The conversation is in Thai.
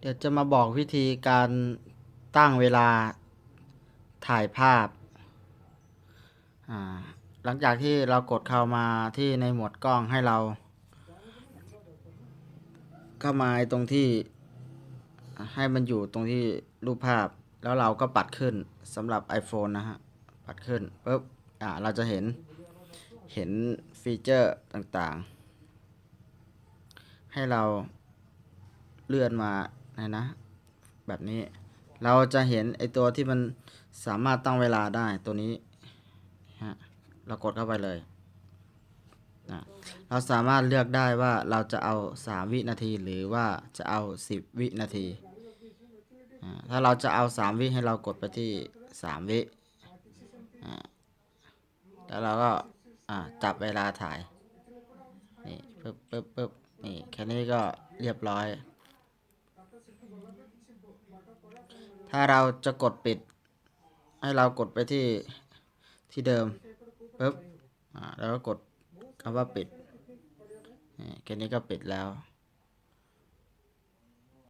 เดี๋ยวจะมาบอกวิธีการตั้งเวลาถ่ายภาพาหลังจากที่เรากดเข้ามาที่ในหมวดกล้องให้เราเข้ามาไอตรงที่ให้มันอยู่ตรงที่รูปภาพ แล้วเราก็ปัดขึ้นสำหรับ iPhone นะฮะ ปัดขึ้นปุ๊บอ่าเราจะเห็น เห็นฟีเจอร์ต่างๆ ให้เราเลื่อนมานนะ แบบนี้เราจะเห็นไอตัวที่มันสามารถตั้งเวลาได้ตัวนี้ฮะเรากดเข้าไปเลยนะเราสามารถเลือกได้ว่าเราจะเอา 3 วินาทีหรือว่าจะเอา 10 วินาที ถ้าเราจะเอา 3 วิให้เรากดไปที่ 3 วิแล้วเราก็ อ่าจับเวลาถ่ายนี่ปึ๊บปึ๊บปึ๊บนี่แค่นี้ก็เรียบร้อย ถ้าเราจะกดปิด ให้เรากดไปที่ที่เดิมปึ๊บอ่าแล้วก็กดคำว่าปิดนี่แค่นี้ก็ปิดแล้ว